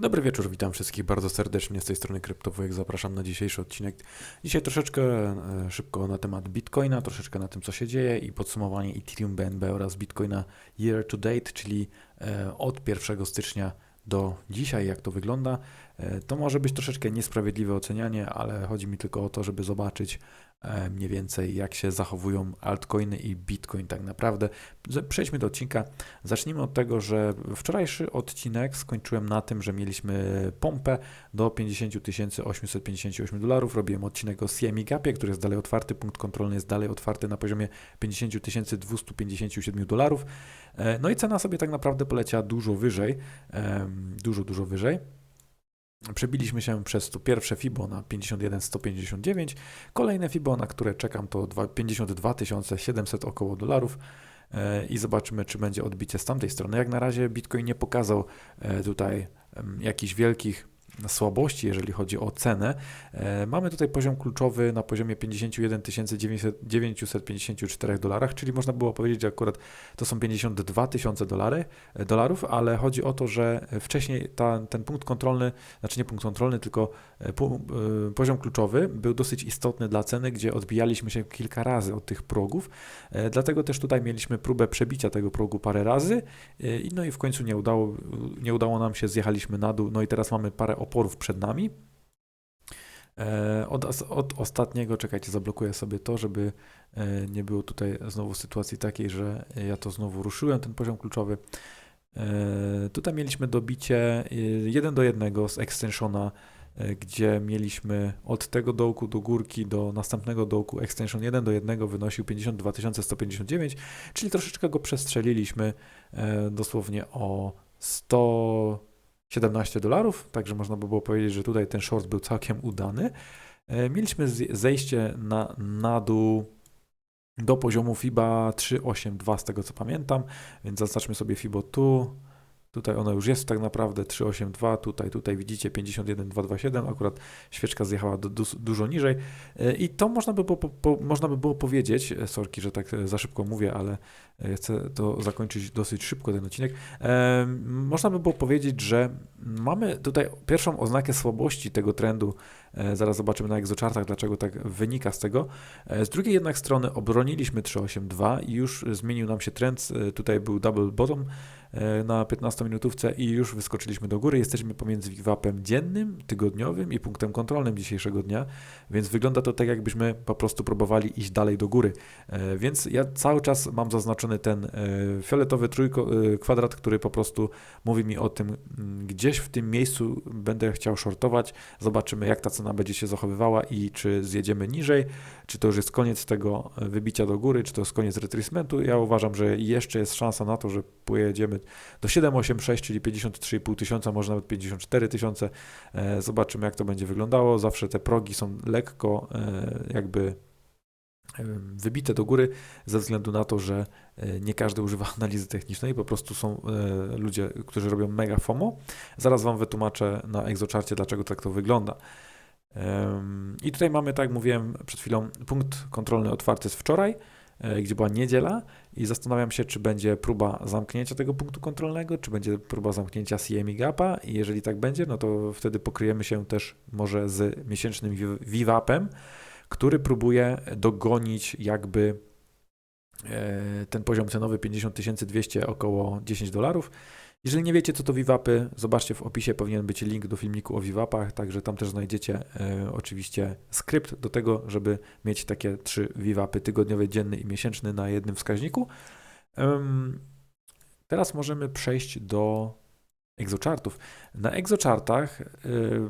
Dobry wieczór, witam wszystkich bardzo serdecznie z tej strony Kryptowujek. Zapraszam na dzisiejszy odcinek. Dzisiaj troszeczkę e, szybko na temat Bitcoina, troszeczkę na tym, co się dzieje i podsumowanie Ethereum BNB oraz Bitcoina year to date, czyli e, od 1 stycznia do dzisiaj, jak to wygląda. E, To może być troszeczkę niesprawiedliwe ocenianie, ale chodzi mi tylko o to, żeby zobaczyć e, mniej więcej, jak się zachowują altcoiny i Bitcoin tak naprawdę. Przejdźmy do odcinka. Zacznijmy od tego, że wczorajszy odcinek skończyłem na tym, że mieliśmy pompę do 50 858 dolarów. Robiłem odcinek o CME Gapie, który jest dalej otwarty. Punkt kontrolny jest dalej otwarty na poziomie 50 257 dolarów. E, No i cena sobie tak naprawdę poleciała dużo wyżej, dużo, dużo wyżej. Przebiliśmy się przez to pierwsze FIBO na 51 159, kolejne FIBO, na które czekam to dwa- 52 700 około dolarów e, i zobaczymy, czy będzie odbicie z tamtej strony. Jak na razie Bitcoin nie pokazał e, tutaj jakichś wielkich słabości, jeżeli chodzi o cenę. E, Mamy tutaj poziom kluczowy na poziomie 51 954 dolarach, czyli można było powiedzieć, że akurat to są 52 tysiące e, dolarów, ale chodzi o to, że wcześniej ta, ten punkt kontrolny, znaczy nie punkt kontrolny, tylko e, poziom kluczowy był dosyć istotny dla ceny, gdzie odbijaliśmy się kilka razy od tych progów, dlatego też tutaj mieliśmy próbę przebicia tego progu parę razy, no i w końcu nie udało, nie udało nam się, zjechaliśmy na dół, no i teraz mamy parę oporów przed nami. E, Od, od ostatniego, czekajcie, zablokuję sobie to, żeby e, nie było tutaj znowu sytuacji takiej, że ja to znowu ruszyłem, ten poziom kluczowy. E, Tutaj mieliśmy dobicie 1 do 1 z extensiona, gdzie mieliśmy od tego dołku do górki do następnego dołku extension 1 do 1 wynosił 52 159, czyli troszeczkę go przestrzeliliśmy dosłownie o 117 dolarów, także można by było powiedzieć, że tutaj ten short był całkiem udany. E, Mieliśmy zejście na, na dół do poziomu FIBA 382 z tego co pamiętam, więc zaznaczmy sobie FIBO tu. Tutaj ono już jest tak naprawdę 382, tutaj, tutaj widzicie 51227, akurat świeczka zjechała do, dus- dużo niżej. E, i to można by było, po, po, można by było powiedzieć, e, sorki, że tak e, za szybko mówię, ale chcę to zakończyć dosyć szybko ten odcinek, można by było powiedzieć, że mamy tutaj pierwszą oznakę słabości tego trendu, zaraz zobaczymy na egzochartach, dlaczego tak wynika z tego. Z drugiej jednak strony obroniliśmy 382 i już zmienił nam się trend, tutaj był double bottom na 15-minutówce i już wyskoczyliśmy do góry. Jesteśmy pomiędzy VWAP-em dziennym, tygodniowym i punktem kontrolnym dzisiejszego dnia, więc wygląda to tak, jakbyśmy po prostu próbowali iść dalej do góry. E, Więc ja cały czas mam zaznaczony ten e, fioletowy trójko, e, kwadrat, który po prostu mówi mi o tym, mm, gdzieś w tym miejscu będę chciał shortować. Zobaczymy, jak ta cena będzie się zachowywała i czy zjedziemy niżej, czy to już jest koniec tego e, wybicia do góry, czy to jest koniec retracementu. Ja uważam, że jeszcze jest szansa na to, że pojedziemy do 786, czyli 53,5 tysiąca, może nawet 54 tysiące. E, Zobaczymy, jak to będzie wyglądało. Zawsze te progi są lekko e, jakby e, wybite do góry ze względu na to, że nie każdy używa analizy technicznej, po prostu są ludzie, którzy robią mega FOMO. Zaraz Wam wytłumaczę na egzocharcie, dlaczego tak to wygląda. I tutaj mamy, tak jak mówiłem przed chwilą, punkt kontrolny otwarty z wczoraj, gdzie była niedziela i zastanawiam się, czy będzie próba zamknięcia tego punktu kontrolnego, czy będzie próba zamknięcia CME Gapa i jeżeli tak będzie, no to wtedy pokryjemy się też może z miesięcznym VWAP-em, który próbuje dogonić jakby e, ten poziom cenowy 50 200 około 10 dolarów. Jeżeli nie wiecie, co to VWAPy, zobaczcie w opisie, powinien być link do filmiku o VWAPach, także tam też znajdziecie e, oczywiście skrypt do tego, żeby mieć takie trzy VWAPy, tygodniowy, dzienny i miesięczny na jednym wskaźniku. Em, teraz możemy przejść do egzochartów. Na egzochartach y,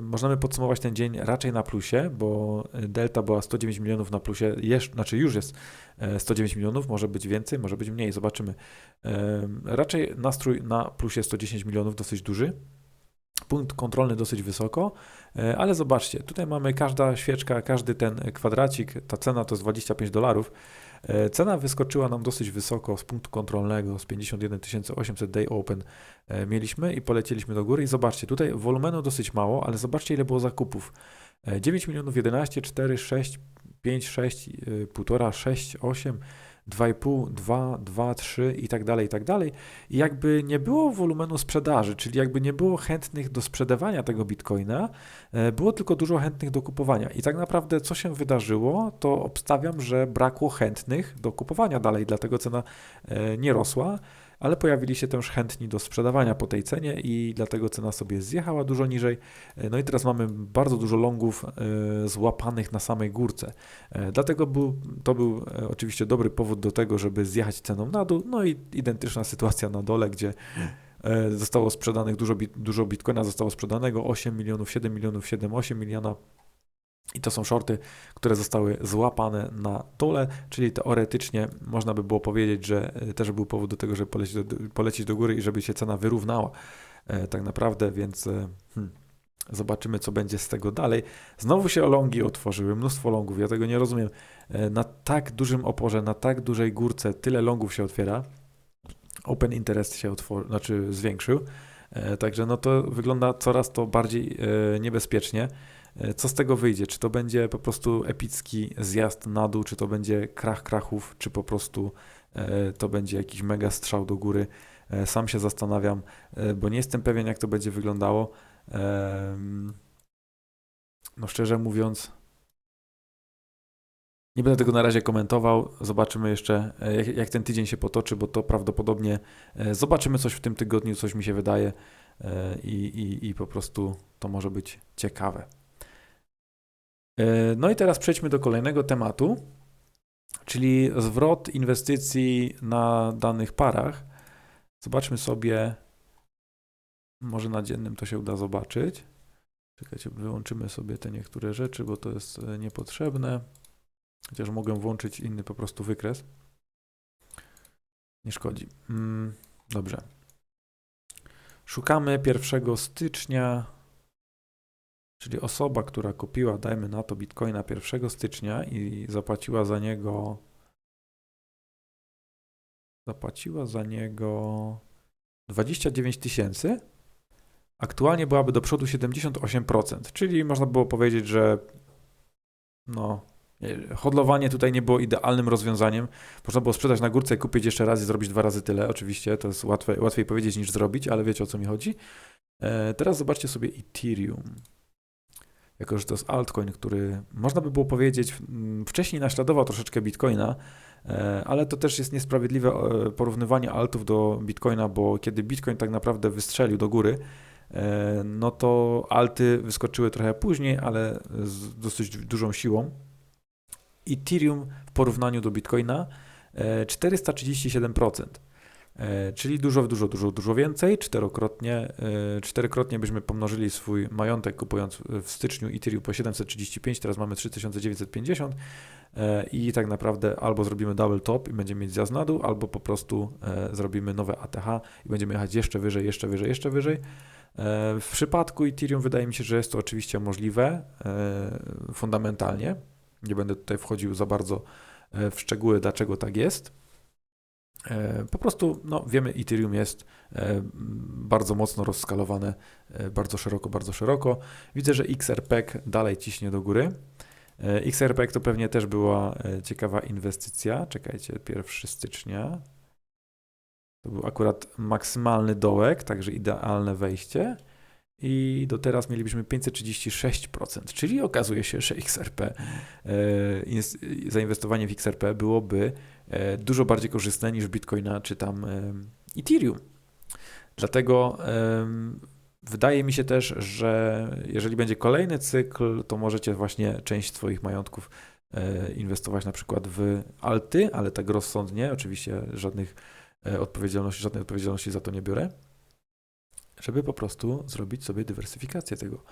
możemy podsumować ten dzień raczej na plusie, bo delta była 109 milionów na plusie, jeszcze, znaczy już jest e, 109 milionów, może być więcej, może być mniej, zobaczymy. Em, Raczej nastrój na plusie 110 milionów, dosyć duży. Punkt kontrolny dosyć wysoko, e, ale zobaczcie, tutaj mamy każda świeczka, każdy ten kwadracik, ta cena to jest 25 dolarów. E, Cena wyskoczyła nam dosyć wysoko z punktu kontrolnego, z 51 800 day open e, mieliśmy i polecieliśmy do góry i zobaczcie, tutaj wolumenu dosyć mało, ale zobaczcie ile było zakupów. E, 9 milionów 11, 4, 6, 5, 6, 1,5, 6, 8, 2,5, 2, 2, 3 i tak dalej, i tak dalej. I jakby nie było wolumenu sprzedaży, czyli jakby nie było chętnych do sprzedawania tego bitcoina, e, było tylko dużo chętnych do kupowania. I tak naprawdę co się wydarzyło, to obstawiam, że brakło chętnych do kupowania dalej, dlatego cena e, nie rosła ale pojawili się też chętni do sprzedawania po tej cenie i dlatego cena sobie zjechała dużo niżej. No i teraz mamy bardzo dużo longów e, złapanych na samej górce. E, dlatego był, to był e, oczywiście dobry powód do tego, żeby zjechać ceną na dół. No i identyczna sytuacja na dole, gdzie zostało sprzedanych dużo, dużo bitcoina, zostało sprzedanego 8 milionów, 7 milionów, 7, 8 miliona i to są shorty, które zostały złapane na dole, czyli teoretycznie można by było powiedzieć, że e, też był powód do tego, żeby polecić do, polecić do góry i żeby się cena wyrównała e, tak naprawdę, więc e, hmm, zobaczymy, co będzie z tego dalej. Znowu się longi otworzyły, mnóstwo longów, ja tego nie rozumiem. Na tak dużym oporze, na tak dużej górce tyle longów się otwiera. Open interest się otworzył, znaczy zwiększył. Także no to wygląda coraz to bardziej niebezpiecznie. E, co z tego wyjdzie? Czy to będzie po prostu epicki zjazd na dół, czy to będzie krach krachów, czy po prostu e, to będzie jakiś mega strzał do góry? E, sam się zastanawiam, bo nie jestem pewien, jak to będzie wyglądało. No szczerze mówiąc, nie będę tego na razie komentował. Zobaczymy jeszcze, jak, jak, ten tydzień się potoczy, bo to prawdopodobnie zobaczymy coś w tym tygodniu, coś mi się wydaje i, i, i po prostu to może być ciekawe. E, no i teraz przejdźmy do kolejnego tematu, czyli zwrot inwestycji na danych parach. Zobaczmy sobie, może na dziennym to się uda zobaczyć. Czekajcie, wyłączymy sobie te niektóre rzeczy, bo to jest e, niepotrzebne. Chociaż mogę włączyć inny po prostu wykres. Nie szkodzi. Mm, dobrze. Szukamy 1 stycznia Czyli osoba, która kupiła, dajmy na to, bitcoina 1 stycznia i zapłaciła za niego zapłaciła za niego 29 tysięcy, aktualnie byłaby do przodu 78%, czyli można było powiedzieć, że no, hodlowanie tutaj nie było idealnym rozwiązaniem. Można było sprzedać na górce, kupić jeszcze raz i zrobić dwa razy tyle. Oczywiście to jest łatwe, łatwiej powiedzieć niż zrobić, ale wiecie o co mi chodzi. E, teraz zobaczcie sobie Ethereum jako że to jest altcoin, który można by było powiedzieć wcześniej naśladował troszeczkę Bitcoina, e, ale to też jest niesprawiedliwe e, porównywanie altów do Bitcoina, bo kiedy Bitcoin tak naprawdę wystrzelił do góry, e, no to alty wyskoczyły trochę później, ale z dosyć dużą siłą. Ethereum w porównaniu do Bitcoina 437%. E, czyli dużo, dużo, dużo, dużo więcej, czterokrotnie, e, czterokrotnie byśmy pomnożyli swój majątek kupując w styczniu Ethereum po 735, teraz mamy 3950 e, i tak naprawdę albo zrobimy double top i będziemy mieć zjazd na dół, albo po prostu zrobimy nowe ATH i będziemy jechać jeszcze wyżej, jeszcze wyżej, jeszcze wyżej. W przypadku Ethereum wydaje mi się, że jest to oczywiście możliwe fundamentalnie. Nie będę tutaj wchodził za bardzo w szczegóły, dlaczego tak jest. E, po prostu no, wiemy, Ethereum jest e, bardzo mocno rozskalowane, e, bardzo szeroko, bardzo szeroko. Widzę, że XRP dalej ciśnie do góry. XRP to pewnie też była ciekawa inwestycja. Czekajcie, 1 stycznia. To był akurat maksymalny dołek, także idealne wejście. I do teraz mielibyśmy 536%, czyli okazuje się, że XRP, zainwestowanie w XRP byłoby E, dużo bardziej korzystne niż Bitcoina czy tam e, Ethereum. Dlatego wydaje mi się też, że jeżeli będzie kolejny cykl, to możecie właśnie część swoich majątków e, inwestować na przykład w alty, ale tak rozsądnie, oczywiście żadnych odpowiedzialności, żadnej odpowiedzialności za to nie biorę, żeby po prostu zrobić sobie dywersyfikację tego.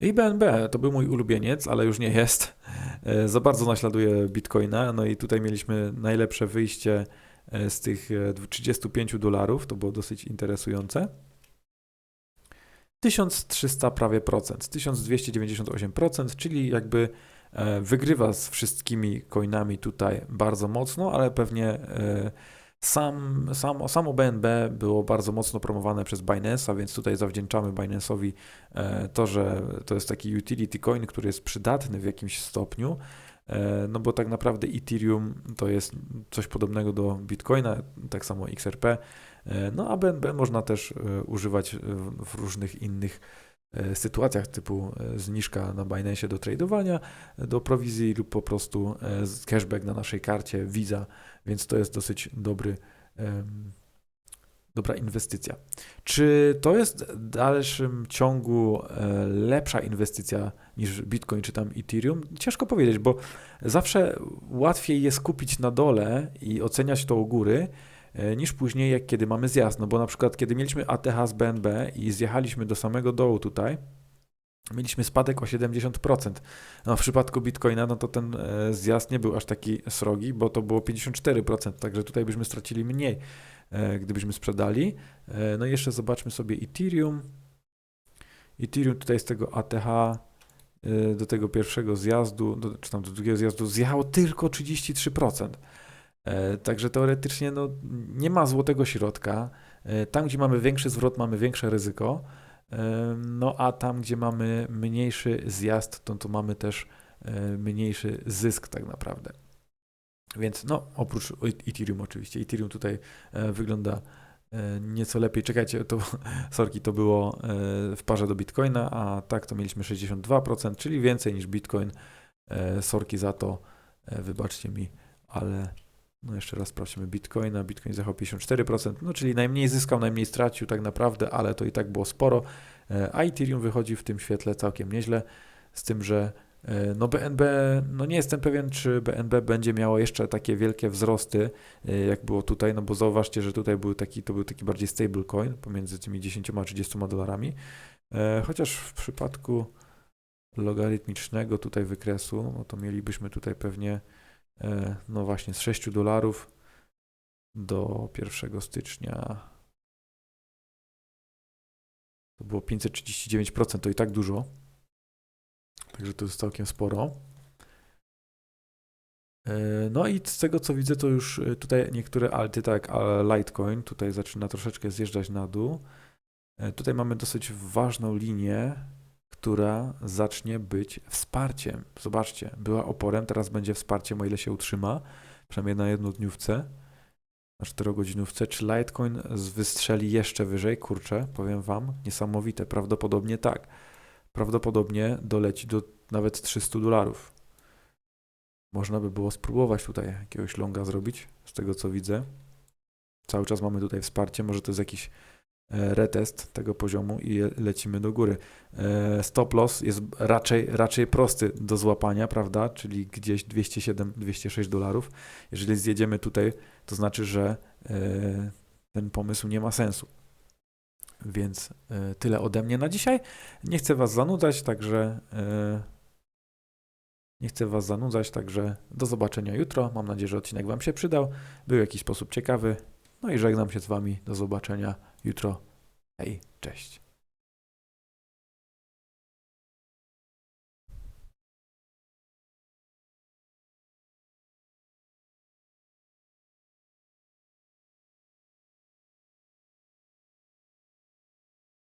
I BNB to był mój ulubieniec, ale już nie jest. E, za bardzo naśladuje Bitcoina. No i tutaj mieliśmy najlepsze wyjście e, z tych 35 e, dolarów. To było dosyć interesujące. 1300 prawie procent, 1298%, czyli jakby wygrywa z wszystkimi coinami tutaj bardzo mocno, ale pewnie sam, sam, samo BNB było bardzo mocno promowane przez Binance'a, więc tutaj zawdzięczamy Binance'owi e, to, że to jest taki utility coin, który jest przydatny w jakimś stopniu. E, No bo tak naprawdę Ethereum to jest coś podobnego do Bitcoina, tak samo XRP. E, No a BNB można też używać w różnych innych sytuacjach, typu e, zniżka na Binance do tradowania, e, do prowizji lub po prostu e, cashback na naszej karcie Visa, więc to jest dosyć dobry, dobra inwestycja. Czy to jest w dalszym ciągu e, lepsza inwestycja niż Bitcoin czy tam Ethereum? Ciężko powiedzieć, bo zawsze łatwiej jest kupić na dole i oceniać to u góry, e, niż później, jak kiedy mamy zjazd. No bo na przykład, kiedy mieliśmy ATH z BNB i zjechaliśmy do samego dołu tutaj, mieliśmy spadek o 70%. No, w przypadku Bitcoina, no to ten e, zjazd nie był aż taki srogi, bo to było 54%, także tutaj byśmy stracili mniej, e, gdybyśmy sprzedali. E, No i jeszcze zobaczmy sobie Ethereum. Ethereum tutaj z tego ATH e, do tego pierwszego zjazdu, czy tam do drugiego zjazdu zjechało tylko 33%. E, Także teoretycznie no, nie ma złotego środka. E, Tam, gdzie mamy większy zwrot, mamy większe ryzyko. E, No a tam, gdzie mamy mniejszy zjazd, to, to mamy też mniejszy zysk tak naprawdę. Więc no, oprócz Ethereum oczywiście. Ethereum tutaj wygląda nieco lepiej. Czekajcie, to sorki, to było w parze do Bitcoina, a tak to mieliśmy 62%, czyli więcej niż Bitcoin. Sorki za to, wybaczcie mi, ale no jeszcze raz sprawdźmy Bitcoina. Bitcoin zjechał 54%, no czyli najmniej zyskał, najmniej stracił tak naprawdę, ale to i tak było sporo. E, A Ethereum wychodzi w tym świetle całkiem nieźle, z tym, że e, no BNB, no nie jestem pewien, czy BNB będzie miało jeszcze takie wielkie wzrosty, e, jak było tutaj, no bo zauważcie, że tutaj był taki, to był taki bardziej stable coin pomiędzy tymi 10 a 30 dolarami, E, chociaż w przypadku logarytmicznego tutaj wykresu, no to mielibyśmy tutaj pewnie e, no właśnie z 6 dolarów do 1 stycznia to było 539%, to i tak dużo. Także to jest całkiem sporo. E, No i z tego co widzę, to już e, tutaj niektóre alty, tak, Litecoin tutaj zaczyna troszeczkę zjeżdżać na dół. E, Tutaj mamy dosyć ważną linię, która zacznie być wsparciem. Zobaczcie, była oporem, teraz będzie wsparciem, o ile się utrzyma, przynajmniej na jednodniówce, na czterogodzinówce. Czy Litecoin wystrzeli jeszcze wyżej? Kurczę, powiem Wam, niesamowite, prawdopodobnie tak. Prawdopodobnie doleci do nawet 300 dolarów. Można by było spróbować tutaj jakiegoś longa zrobić, z tego co widzę. Cały czas mamy tutaj wsparcie, może to jest jakiś retest tego poziomu i lecimy do góry. E, Stop loss jest raczej, raczej prosty do złapania, prawda? Czyli gdzieś 207-206 dolarów. Jeżeli zjedziemy tutaj, to znaczy, że e, ten pomysł nie ma sensu. Więc e, tyle ode mnie na dzisiaj. Nie chcę Was zanudzać, także e, nie chcę Was zanudzać, także do zobaczenia jutro. Mam nadzieję, że odcinek Wam się przydał, był w jakiś sposób ciekawy. No i żegnam się z Wami. Do zobaczenia jutro. Hej, cześć.